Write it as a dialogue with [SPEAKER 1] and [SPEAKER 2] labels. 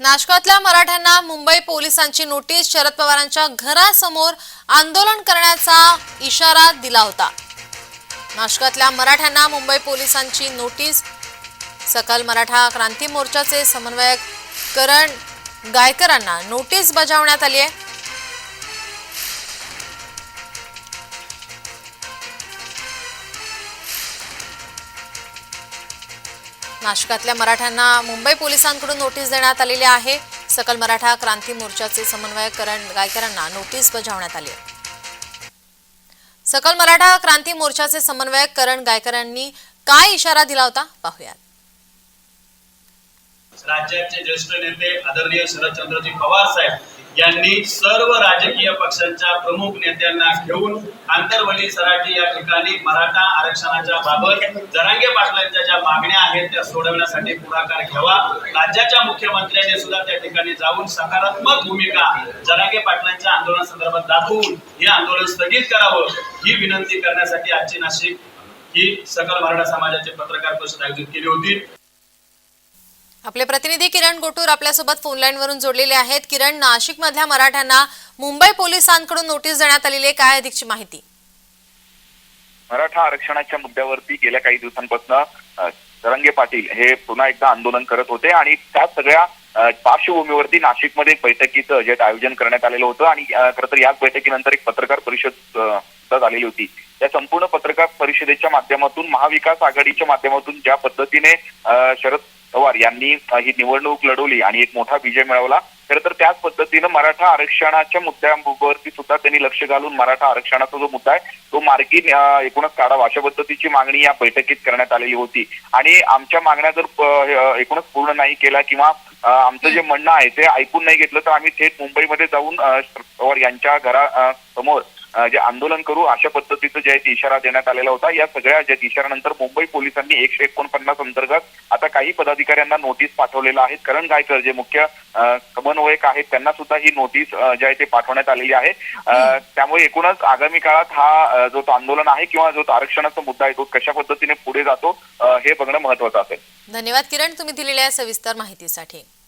[SPEAKER 1] नाशकातल्या मराठ्यांना मुंबई पोलिसांची नोटीस शरद पवारांच्या घरासमोर आंदोलन करण्याचा इशारा दिला होता. नाशकातल्या मराठ्यांना मुंबई पोलिसांची नोटीस सकल मराठा क्रांती मोर्चाचे समन्वयक करण गायकरांना नोटीस बजावण्यात आली आहे. नाशिकातल्या मराठ्यांना मुंबई पोलिसांकडून नोटीस देण्यात आलेली आहे. सकल मराठा क्रांती मोर्चाचे समन्वयक करण गायकरांना नोटीस बजावण्यात आली आहे. सकल मराठा क्रांती मोर्चाचे समन्वयक करण गायकरांनी काय इशारा दिला होता? पाहूयात.
[SPEAKER 2] राज्याचे ज्येष्ठ नेते आदरणीय शरदचंद्रजी पवार साहेब यांनी सर्व राजकीय पक्षांच्या प्रमुख नेत्यांना घेऊन आंतरवली सराठी या ठिकाणी मराठा आरक्षणाच्या बाबत जरांगे पाटलांच्या ज्या मागण्या आहेत त्या सोडवण्यासाठी पुढाकार घ्यावा. राज्याच्या मुख्यमंत्र्यांनी सुद्धा त्या ठिकाणी जाऊन सकारात्मक भूमिका जरांगे पाटलांच्या आंदोलन संदर्भात दाखवून हे आंदोलन स्थगित करावं ही विनंती करण्यासाठी आजची नाशिक ही सकल मराठा समाजाची पत्रकार परिषद आयोजित केली होती.
[SPEAKER 1] आपले प्रतिनिधी किरण गोटूर आपल्यासोबत फोन लाईन वरून जोडलेले आहेत. किरण नाशिक मधल्या मराठ्यांना मुंबई पोलिसांकडून नोटीस देण्यात आलेली आहे. काय अधिकची माहिती?
[SPEAKER 3] मराठा आरक्षणाच्या मुद्द्यावरती गेल्या काही दिवसांपासून तरंगे पाटील हे पुन्हा एकदा आंदोलन करत होते आणि त्या सगळ्या पार्श्वभूमीवरती नाशिकमध्ये एक बैठकीचं जे आयोजन करण्यात आलेलं होतं आणि खरं तर याच बैठकीनंतर एक पत्रकार परिषद सुद्धा झालेली होती. या संपूर्ण पत्रकार परिषदेच्या माध्यमातून महाविकास आघाडीच्या माध्यमातून ज्या पद्धतीने शरद पवार यांनी ही निवडणूक लढवली आणि एक मोठा विजय मिळवला. खरं तर त्याच पद्धतीनं मराठा आरक्षणाच्या मुद्द्यावरती सुद्धा त्यांनी लक्ष घालून मराठा आरक्षणाचा जो मुद्दा आहे तो मार्गी एकूणच काढावा अशा पद्धतीची मागणी या बैठकीत करण्यात आलेली होती. आणि आमच्या मागण्या जर एकूणच पूर्ण नाही केल्या किंवा आमचं जे म्हणणं आहे ते ऐकून नाही घेतलं तर आम्ही थेट मुंबईमध्ये जाऊन पवार यांच्या घरा समोर जे आंदोलन करू अशा पद्धतीचा जे आहे इशारा देण्यात आलेला होता. या सगळ्या ज्या इशाऱ्यानंतर मुंबई पोलिसांनी एकशे एकोणपन्नास अंतर्गत आता काही पदाधिकाऱ्यांना नोटीस पाठवलेलं आहे. करण गायकर जे मुख्य समन्वयक आहेत त्यांना सुद्धा ही नोटीस जे आहे ते पाठवण्यात आलेली आहे. त्यामुळे एकूणच आगामी काळात हा जो तो आंदोलन आहे किंवा जो आरक्षणाचा मुद्दा आहे तो कशा पद्धतीने पुढे जातो हे बघणं महत्वाचं असेल.
[SPEAKER 1] धन्यवाद किरण तुम्ही दिलेल्या सविस्तर माहितीसाठी.